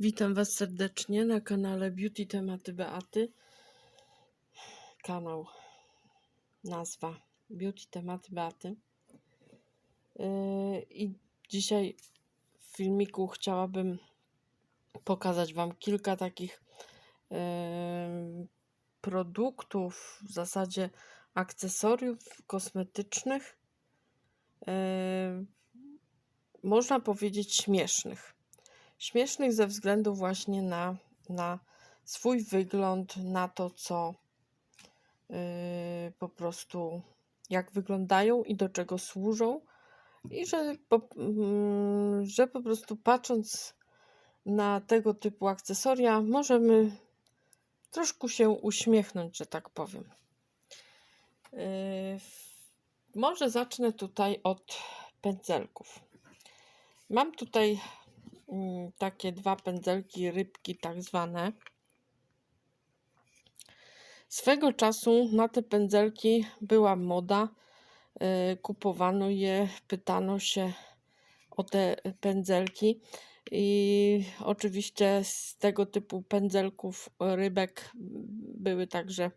Witam Was serdecznie na kanale Beauty Tematy Beaty. Kanał, nazwa Beauty Tematy Beaty. Yy, I dzisiaj w filmiku chciałabym pokazać Wam kilka takich yy, produktów, w zasadzie akcesoriów kosmetycznych, yy, można powiedzieć śmiesznych śmiesznych ze względu właśnie na, na swój wygląd, na to, co yy, po prostu jak wyglądają i do czego służą. I że po, yy, że po prostu patrząc na tego typu akcesoria, możemy troszkę się uśmiechnąć, że tak powiem. Yy, może zacznę tutaj od pędzelków. Mam tutaj takie dwa pędzelki, rybki tak zwane. Swego czasu na te pędzelki była moda. y, Kupowano je, pytano się o te pędzelki. I oczywiście z tego typu pędzelków, rybek były także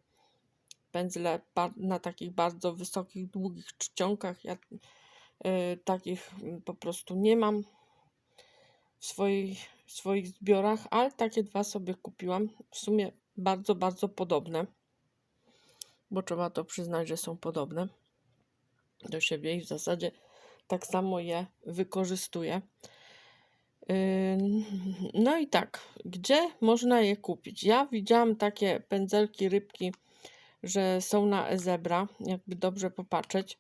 pędzle na takich bardzo wysokich, długich czcionkach. Ja y, takich po prostu nie mam w swoich, swoich zbiorach, ale takie dwa sobie kupiłam. W sumie bardzo, bardzo podobne, bo trzeba to przyznać, że są podobne do siebie i w zasadzie tak samo je wykorzystuję. No i tak, gdzie można je kupić? Ja widziałam takie pędzelki, rybki, że są na Ezebra, jakby dobrze popatrzeć,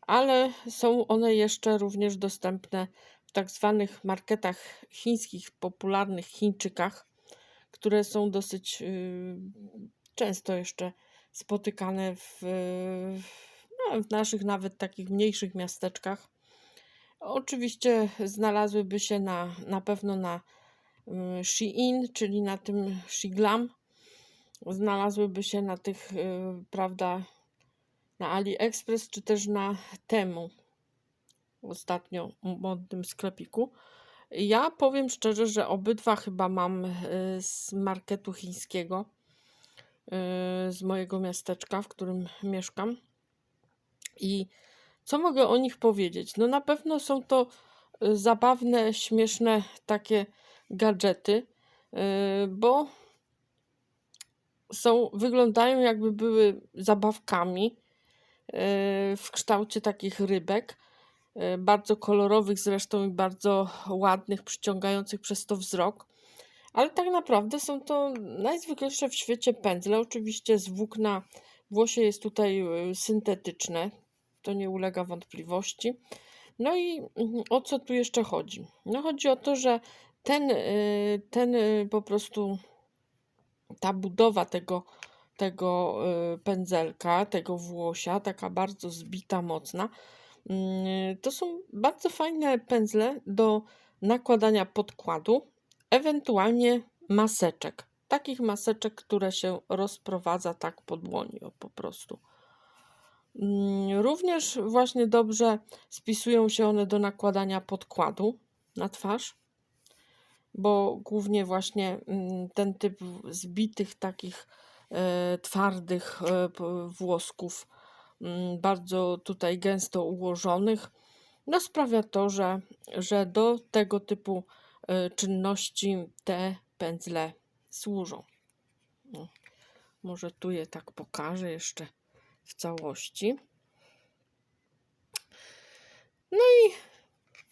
ale są one jeszcze również dostępne w tak zwanych marketach chińskich, popularnych Chińczykach, które są dosyć y, często jeszcze spotykane w, no, w naszych nawet takich mniejszych miasteczkach. Oczywiście znalazłyby się na, na pewno na y, Shein, czyli na tym Shiglam. Znalazłyby się na tych, y, prawda, na AliExpress, czy też na Temu ostatnio modnym sklepiku. Ja powiem szczerze, że obydwa chyba mam y, z marketu chińskiego, y, z mojego miasteczka, w którym mieszkam. I co mogę o nich powiedzieć? No na pewno są to y, zabawne, śmieszne takie gadżety, bo są, wyglądają jakby były zabawkami w kształcie takich rybek bardzo kolorowych zresztą i bardzo ładnych, przyciągających przez to wzrok. Ale tak naprawdę są to najzwyklejsze w świecie pędzle. Oczywiście z włókna włosie jest tutaj y, syntetyczne, to nie ulega wątpliwości. No i mm, o co tu jeszcze chodzi? No chodzi o to, że ten, y, ten po prostu ta budowa tego, tego pędzelka, tego włosia, taka bardzo zbita, mocna, to są bardzo fajne pędzle do nakładania podkładu, ewentualnie maseczek. Takich maseczek, które się rozprowadza tak po dłoni, o, po prostu. Mm, Również właśnie dobrze spisują się one do nakładania podkładu na twarz, bo głównie właśnie mm, ten typ zbitych, takich e, twardych e, włosków, mm, bardzo tutaj gęsto ułożonych, no sprawia to, że, że do tego typu e, czynności te pędzle służą. O, może tu je tak pokażę jeszcze w całości. No i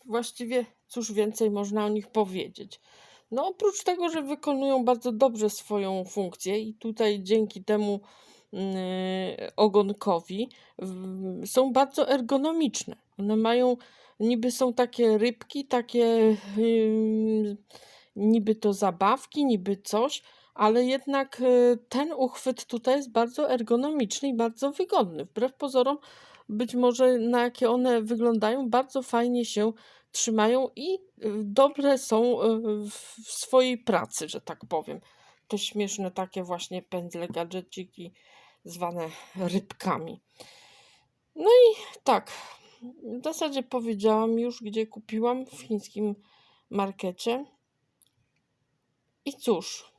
właściwie cóż więcej można o nich powiedzieć. No oprócz tego, że wykonują bardzo dobrze swoją funkcję i tutaj dzięki temu ogonkowi w- są bardzo ergonomiczne. One mają, niby są takie rybki, takie yy, niby to zabawki, niby coś, ale jednak yy, ten uchwyt tutaj jest bardzo ergonomiczny i bardzo wygodny. Wbrew pozorom, być może na jakie one wyglądają, bardzo fajnie się trzymają i y, dobre są y, w w swojej pracy, że tak powiem. Te śmieszne takie właśnie pędzle, gadżeciki zwane rybkami. No i tak, w zasadzie powiedziałam już, gdzie kupiłam w chińskim markecie. I cóż,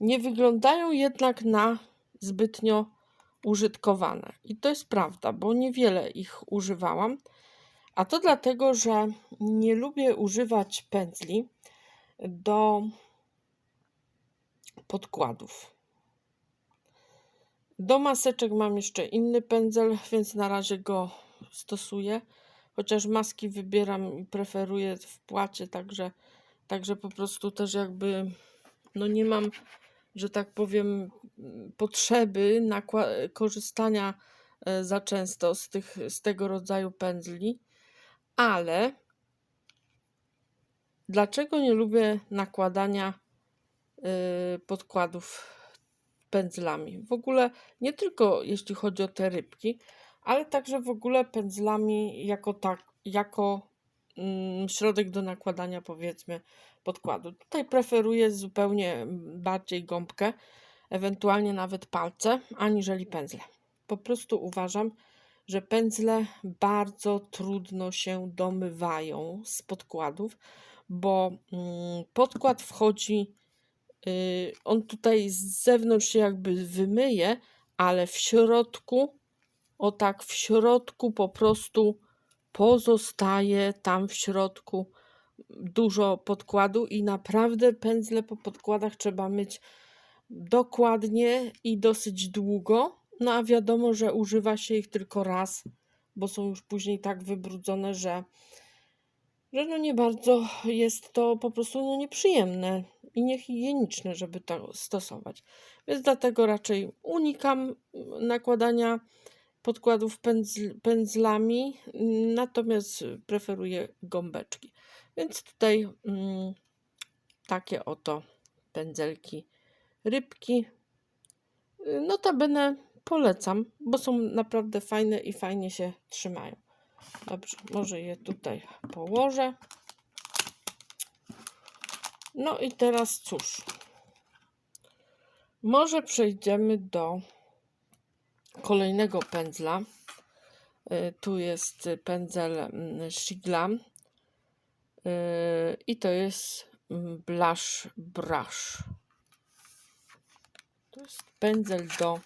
nie wyglądają jednak na zbytnio użytkowane. I to jest prawda, bo niewiele ich używałam. A to dlatego, że nie lubię używać pędzli do podkładów. Do maseczek mam jeszcze inny pędzel, więc na razie go stosuję. Chociaż maski wybieram i preferuję w płacie, także, także po prostu też jakby no nie mam, że tak powiem, potrzeby korzystania e, za często z, tych, z tego rodzaju pędzli. Ale dlaczego nie lubię nakładania y, podkładów pędzlami? W ogóle nie tylko jeśli chodzi o te rybki, ale także w ogóle pędzlami jako tak, jako mm, środek do nakładania powiedzmy podkładu. Tutaj preferuję zupełnie mm, bardziej gąbkę, ewentualnie nawet palce, aniżeli pędzle. Po prostu uważam, że pędzle bardzo trudno się domywają z podkładów, bo mm, podkład wchodzi, on tutaj z zewnątrz się jakby wymyje, ale w środku, o tak w środku po prostu pozostaje tam w środku dużo podkładu i naprawdę pędzle po podkładach trzeba myć dokładnie i dosyć długo. No a wiadomo, że używa się ich tylko raz, bo są już później tak wybrudzone, że, że no nie bardzo jest to po prostu no nieprzyjemne i niehigieniczne, żeby to stosować. Więc dlatego raczej unikam nakładania podkładów pędzl, pędzlami, natomiast preferuję gąbeczki. Więc tutaj mm, takie oto pędzelki rybki. Notabene polecam, bo są naprawdę fajne i fajnie się trzymają. Dobrze, może je tutaj położę. No i teraz cóż. Może przejdziemy do kolejnego pędzla. Y, Tu jest pędzel mm, Shigla. Y, I to jest mm, Blush Brush. To jest pędzel do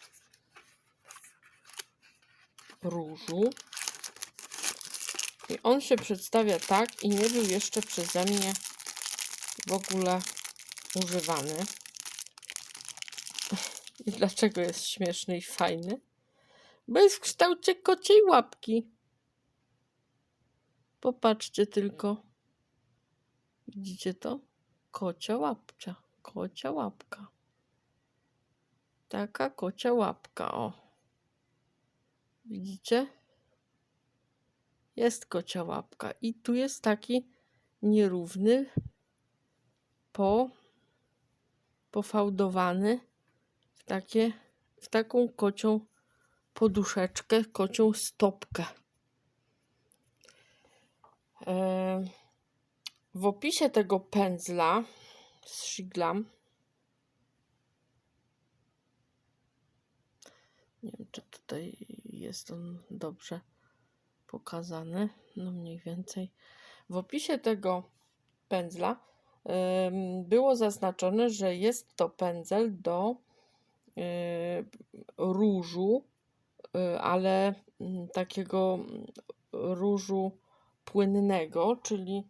różu. I on się przedstawia tak i nie był jeszcze przeze mnie w ogóle używany. I dlaczego jest śmieszny i fajny? Bo jest w kształcie kociej łapki. Popatrzcie tylko. Widzicie to? Kocia łapcia. Kocia łapka. Taka kocia łapka, o. Widzicie? Jest kocia łapka. I tu jest taki nierówny, po, pofałdowany w, takie, w taką kocią poduszeczkę, kocią stopkę. E, w opisie tego pędzla z Nie wiem, czy tutaj jest on dobrze pokazany. No mniej więcej. W opisie tego pędzla było zaznaczone, że jest to pędzel do y, różu, y, ale mm, takiego różu płynnego, czyli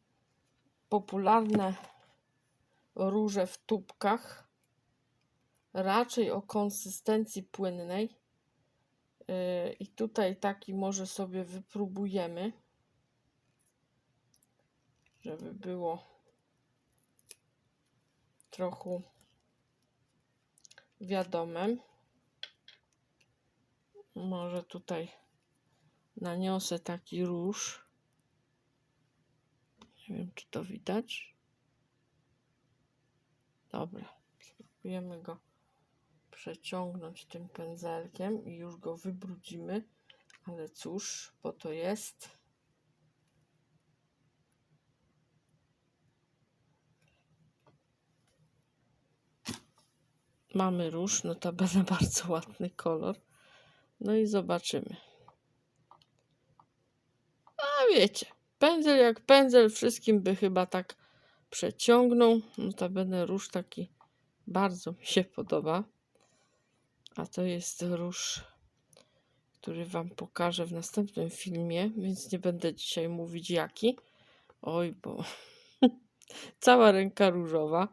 popularne róże w tubkach, raczej o konsystencji płynnej. Yy, I tutaj taki może sobie wypróbujemy, żeby było trochę wiadome. Może tutaj naniosę taki róż. Nie wiem, czy to widać. Dobra, spróbujemy go przeciągnąć tym pędzelkiem i już go wybrudzimy. Ale cóż, bo to jest. Mamy róż, notabene bardzo ładny kolor. No i zobaczymy. A wiecie, pędzel jak pędzel, wszystkim by chyba tak przeciągnął. Notabene róż taki bardzo mi się podoba. A to jest róż, który Wam pokażę w następnym filmie, więc nie będę dzisiaj mówić jaki. Oj, bo cała ręka różowa.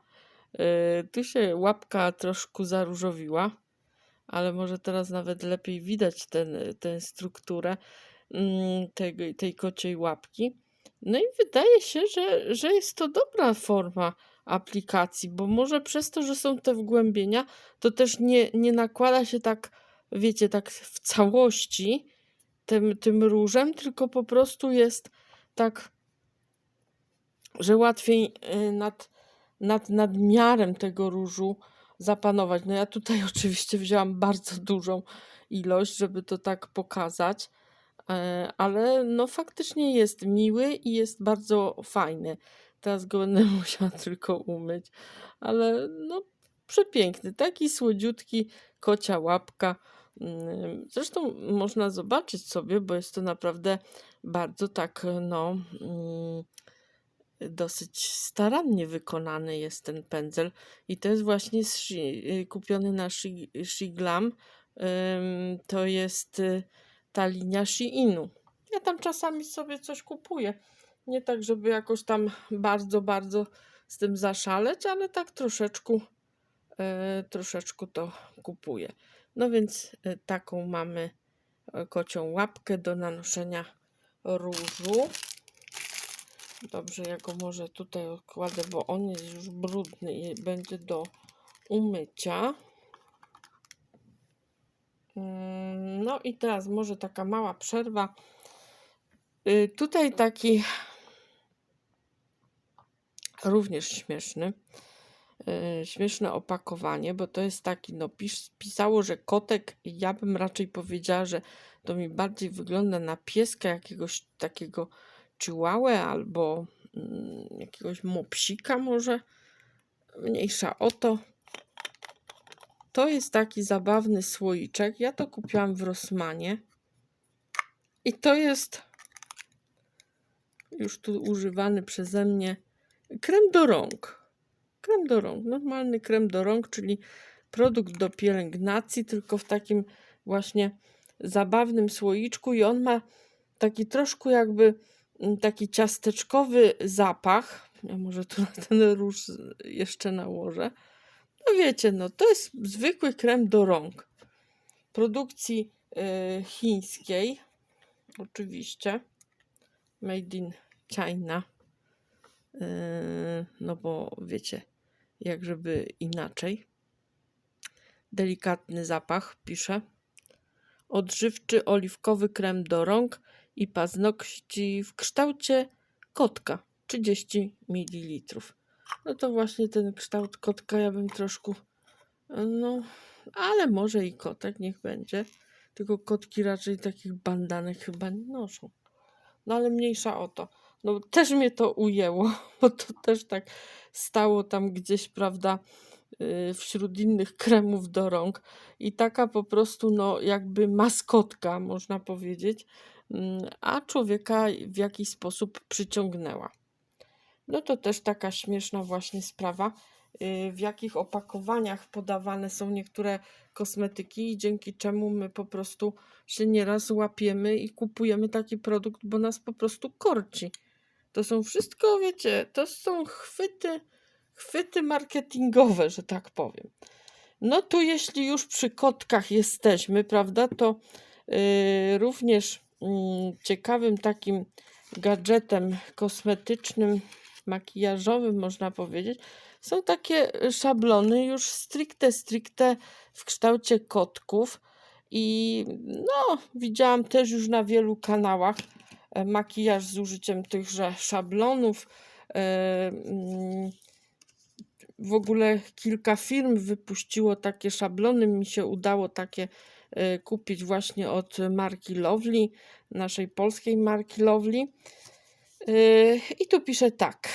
Yy, tu się łapka troszkę zaróżowiła, ale może teraz nawet lepiej widać ten, tę strukturę mm, tej, tej kociej łapki. No i wydaje się, że, że jest to dobra forma aplikacji, bo może przez to, że są te wgłębienia, to też nie, nie nakłada się tak, wiecie, tak w całości tym, tym różem, tylko po prostu jest tak, że łatwiej y, nad, nad nadmiarem tego różu zapanować. No ja tutaj oczywiście wzięłam bardzo dużą ilość, żeby to tak pokazać, e, ale no faktycznie jest miły i jest bardzo fajny. Teraz go będę musiała tylko umyć, ale no przepiękny, taki słodziutki kocia łapka. Mm, Zresztą można zobaczyć sobie, bo jest to naprawdę bardzo tak, no, mm, dosyć starannie wykonany jest ten pędzel. I to jest właśnie y, kupiony na Shi- Shiglam. To jest y, ta linia Sheinu. Ja tam czasami sobie coś kupuję. Nie tak, żeby jakoś tam bardzo, bardzo z tym zaszaleć, ale tak troszeczkę, e, troszeczkę to kupuję. No więc taką mamy kocią łapkę do nanoszenia różu. Dobrze, ja go może tutaj odkładę, bo on jest już brudny i będzie do umycia. Mm, No i teraz może taka mała przerwa. Y, Tutaj taki również śmieszny. y, Śmieszne opakowanie, bo to jest taki, no pis, pisało, że kotek, ja bym raczej powiedziała, że to mi bardziej wygląda na pieska jakiegoś takiego chihuahua albo mm, jakiegoś mopsika może, mniejsza o to. To jest taki zabawny słoiczek, ja to kupiłam w Rossmanie i to jest już tu używany przeze mnie krem do rąk. Krem do rąk, normalny krem do rąk, czyli produkt do pielęgnacji, tylko w takim właśnie zabawnym słoiczku i on ma taki troszkę jakby taki ciasteczkowy zapach. Ja może tu na ten róż jeszcze nałożę. No wiecie, no to jest zwykły krem do rąk. Produkcji y, chińskiej, oczywiście. Made in China. Yy, no bo wiecie, jak żeby inaczej. Delikatny zapach, pisze. Odżywczy oliwkowy krem do rąk i paznokci w kształcie kotka. 30 ml. No to właśnie ten kształt kotka ja bym troszkę. No, ale może i kotek, niech będzie. Tylko kotki raczej takich bandanek chyba nie noszą. No ale mniejsza o to. No też mnie to ujęło, bo to też tak stało tam gdzieś, prawda, yy, wśród innych kremów do rąk. I taka po prostu, no jakby maskotka, można powiedzieć, a człowieka w jakiś sposób przyciągnęła. No to też taka śmieszna właśnie sprawa, yy, w jakich opakowaniach podawane są niektóre kosmetyki dzięki czemu my po prostu się nieraz łapiemy i kupujemy taki produkt, bo nas po prostu korci. To są wszystko, wiecie, to są chwyty, chwyty marketingowe, że tak powiem. No tu jeśli już przy kotkach jesteśmy, prawda, to yy, również mm, ciekawym takim gadżetem kosmetycznym, makijażowym można powiedzieć, są takie szablony już stricte, stricte w kształcie kotków. I no, widziałam też już na wielu kanałach e, makijaż z użyciem tychże szablonów. E, mm, W ogóle kilka firm wypuściło takie szablony. Mi się udało takie kupić właśnie od marki Lovely, naszej polskiej marki Lovely. E, I tu pisze tak.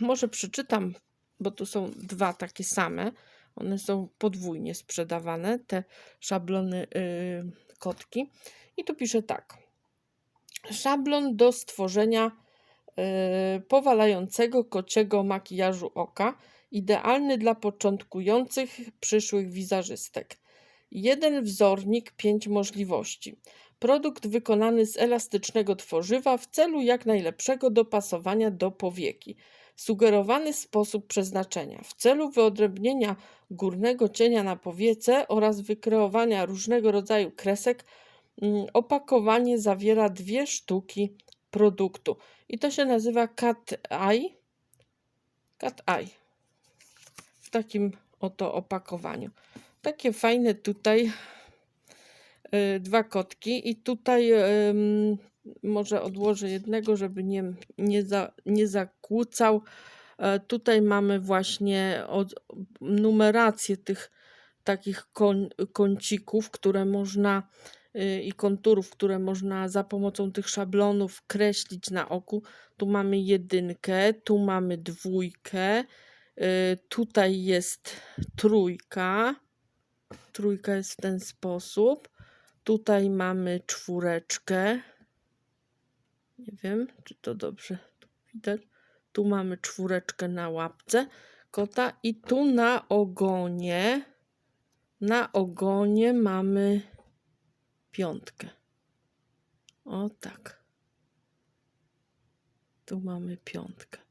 Może przeczytam, bo tu są dwa takie same. One są podwójnie sprzedawane, te szablony y, kotki. I tu pisze tak. Szablon do stworzenia powalającego kociego makijażu oka, idealny dla początkujących przyszłych wizerzystek. Jeden wzornik, pięć możliwości. Produkt wykonany z elastycznego tworzywa w celu jak najlepszego dopasowania do powieki. Sugerowany sposób przeznaczenia w celu wyodrębnienia górnego cienia na powiece oraz wykreowania różnego rodzaju kresek. mm, Opakowanie zawiera dwie sztuki produktu i to się nazywa Cat Eye. Cat Eye. W takim oto opakowaniu. Takie fajne tutaj y, dwa kotki i tutaj ym, może odłożę jednego, żeby nie, nie, za, nie zakłócał. E, Tutaj mamy właśnie od, numerację tych takich koń, kącików, które można y, i konturów, które można za pomocą tych szablonów kreślić na oku. Tu mamy jedynkę, tu mamy dwójkę, tutaj jest trójka. Trójka jest w ten sposób. Tutaj mamy czwóreczkę. Nie wiem, czy to dobrze widać. Tu mamy czwóreczkę na łapce kota i tu na ogonie, na ogonie mamy piątkę. O tak. Tu mamy piątkę.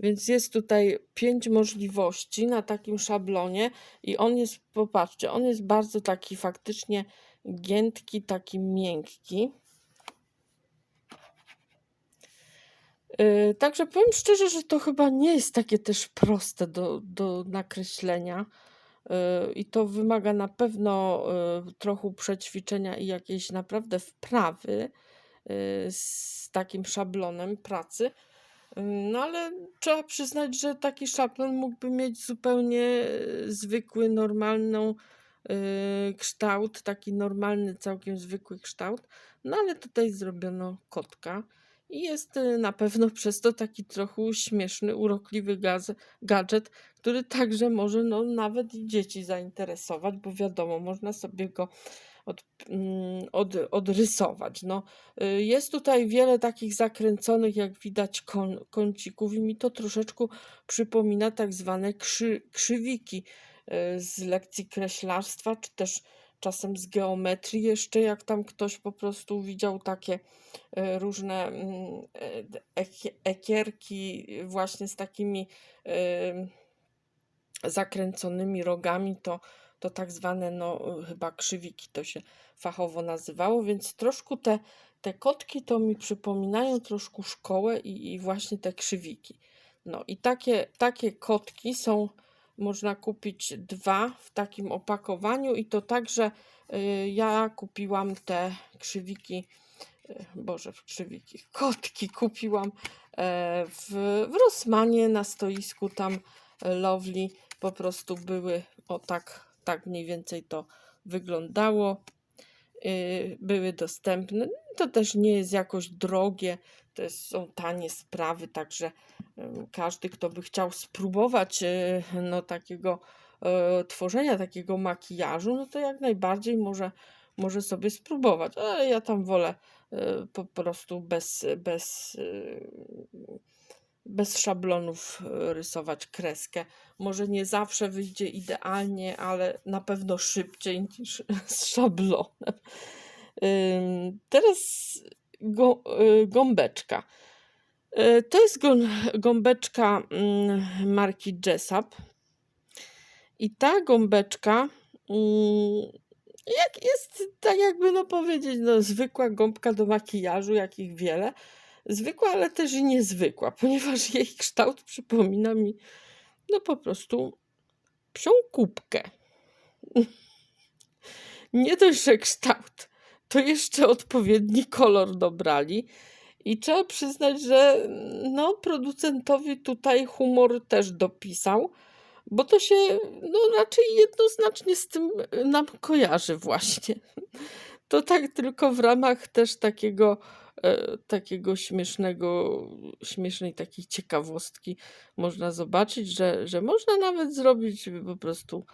Więc jest tutaj pięć możliwości na takim szablonie i on jest, popatrzcie, on jest bardzo taki faktycznie giętki, taki miękki. Yy, Także powiem szczerze, że to chyba nie jest takie też proste do, do nakreślenia. Yy, I to wymaga na pewno yy, trochę przećwiczenia i jakiejś naprawdę wprawy yy, z takim szablonem pracy. No ale trzeba przyznać, że taki szablon mógłby mieć zupełnie yy, zwykły, normalną yy, kształt, taki normalny, całkiem zwykły kształt. No ale tutaj zrobiono kotka. I jest y, na pewno przez to taki trochę śmieszny, urokliwy gaz, gadżet, który także może no, nawet dzieci zainteresować, bo wiadomo, można sobie go od, mm, od, odrysować. No, y, jest tutaj wiele takich zakręconych, jak widać, kon, kącików i mi to troszeczkę przypomina tak zwane krzy, krzywiki y, z lekcji kreślarstwa, czy też czasem z geometrii jeszcze, jak tam ktoś po prostu widział takie e, różne mm, e, ekierki właśnie z takimi zakręconymi rogami, to, to tak zwane no chyba krzywiki to się fachowo nazywało, więc troszkę te, te kotki to mi przypominają troszkę szkołę i, i właśnie te krzywiki. No i takie, takie kotki są, można kupić dwa w takim opakowaniu i to także y, ja kupiłam te krzywiki, y, Boże, w krzywiki, kotki kupiłam e, w, w Rossmanie na stoisku tam e, Lovely po prostu były, o tak, tak mniej więcej to wyglądało. y, Były dostępne. To też nie jest jakoś drogie, to są tanie sprawy, także każdy, kto by chciał spróbować y, no, takiego e, tworzenia takiego makijażu, no to jak najbardziej może, może sobie spróbować. Ale ja tam wolę e, po prostu bez, bez, y, bez szablonów e, rysować kreskę. Może nie zawsze wyjdzie idealnie, ale na pewno szybciej niż z szablonem. Teraz y, gąbeczka. Y, To jest gą- gąbeczka mm, marki Jessap. I ta gąbeczka mm, jak jest, tak jakby no powiedzieć, no, zwykła gąbka do makijażu, jakich wiele. Zwykła, ale też i niezwykła, ponieważ jej kształt przypomina mi no po prostu psią kubkę. Nie dość, że kształt, to jeszcze odpowiedni kolor dobrali. I trzeba przyznać, że no, producentowi tutaj humor też dopisał, bo to się no, raczej jednoznacznie z tym nam kojarzy właśnie. To tak tylko w ramach też takiego, e, takiego śmiesznego, śmiesznej takiej ciekawostki można zobaczyć, że, że można nawet zrobić po prostu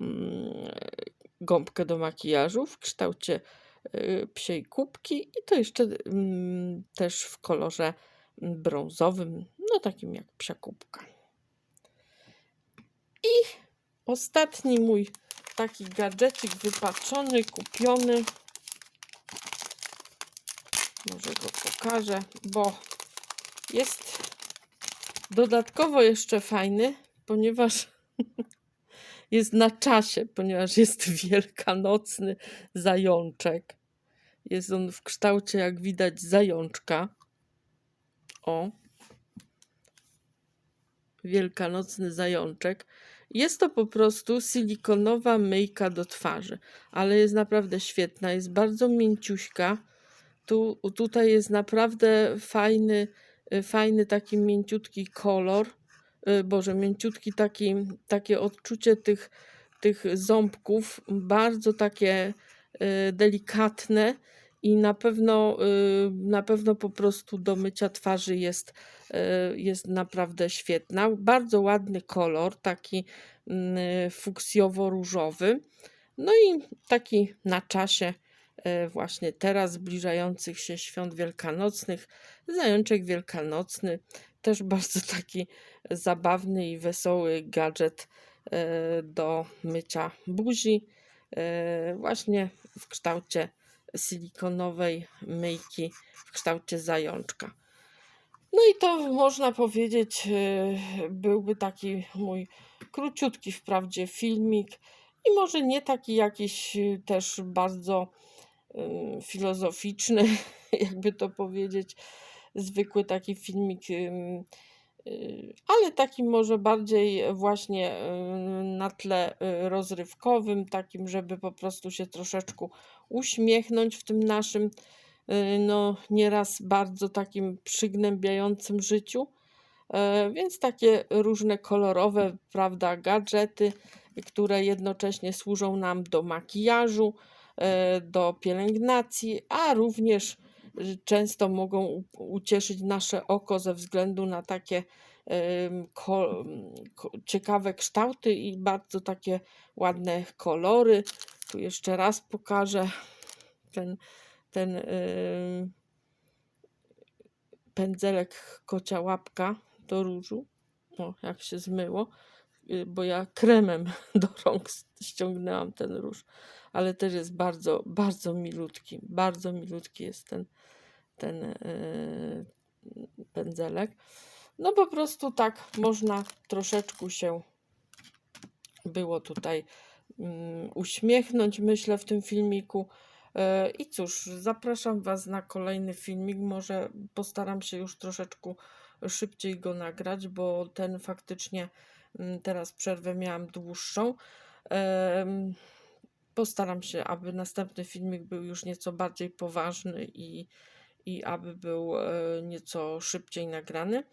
mm, gąbkę do makijażu w kształcie y, psiej kubki i to jeszcze mm, też w kolorze brązowym, no takim jak przekupka. I ostatni mój taki gadżecik wypaczony, kupiony. Może go pokażę, bo jest dodatkowo jeszcze fajny, ponieważ jest na czasie, ponieważ jest wielkanocny zajączek. Jest on w kształcie, jak widać, zajączka. O. Wielkanocny zajączek. Jest to po prostu silikonowa myjka do twarzy, ale jest naprawdę świetna, jest bardzo mięciuśka. Tu, tutaj jest naprawdę fajny, y, fajny taki mięciutki kolor. y, Boże, mięciutki taki, takie odczucie tych, tych ząbków, bardzo takie y, delikatne i na pewno, na pewno po prostu do mycia twarzy jest, jest naprawdę świetna. Bardzo ładny kolor, taki mm, fuksjowo-różowy. No i taki na czasie właśnie teraz zbliżających się świąt wielkanocnych. Zajączek wielkanocny, też bardzo taki zabawny i wesoły gadżet e, do mycia buzi, e, właśnie w kształcie silikonowej myjki, w kształcie zajączka. No i to można powiedzieć, e, byłby taki mój króciutki wprawdzie filmik i może nie taki jakiś też bardzo filozoficzny, jakby to powiedzieć, zwykły taki filmik, y, ale taki może bardziej właśnie y, na tle y, rozrywkowym, takim, żeby po prostu się troszeczkę uśmiechnąć w tym naszym, no nieraz bardzo takim przygnębiającym życiu. E, Więc takie różne kolorowe, prawda, gadżety, które jednocześnie służą nam do makijażu, do pielęgnacji, a również y, często mogą ucieszyć nasze oko ze względu na takie ciekawe kształty i bardzo takie ładne kolory. Tu jeszcze raz pokażę ten, ten pędzelek kocia łapka do różu. O, jak się zmyło, y, bo ja kremem do rąk ściągnęłam ten róż, ale też jest bardzo, bardzo milutki. Bardzo milutki jest ten, ten y, pędzelek. No po prostu tak można troszeczkę się było tutaj mm, uśmiechnąć, myślę, w tym filmiku. E, I cóż, zapraszam Was na kolejny filmik. Może postaram się już troszeczkę szybciej go nagrać, bo ten faktycznie mm, teraz przerwę miałam dłuższą. Em, Postaram się, aby następny filmik był już nieco bardziej poważny i, i aby był e, nieco szybciej nagrany.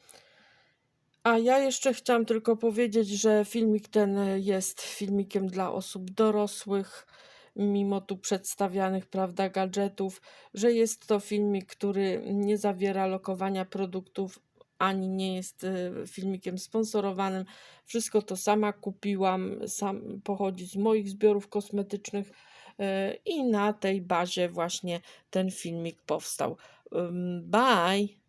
A ja jeszcze chciałam tylko powiedzieć, że filmik ten jest filmikiem dla osób dorosłych, mimo tu przedstawianych, prawda, gadżetów, że jest to filmik, który nie zawiera lokowania produktów, ani nie jest e, filmikiem sponsorowanym. Wszystko to sama kupiłam, sam pochodzi z moich zbiorów kosmetycznych e, i na tej bazie właśnie ten filmik powstał. Bye!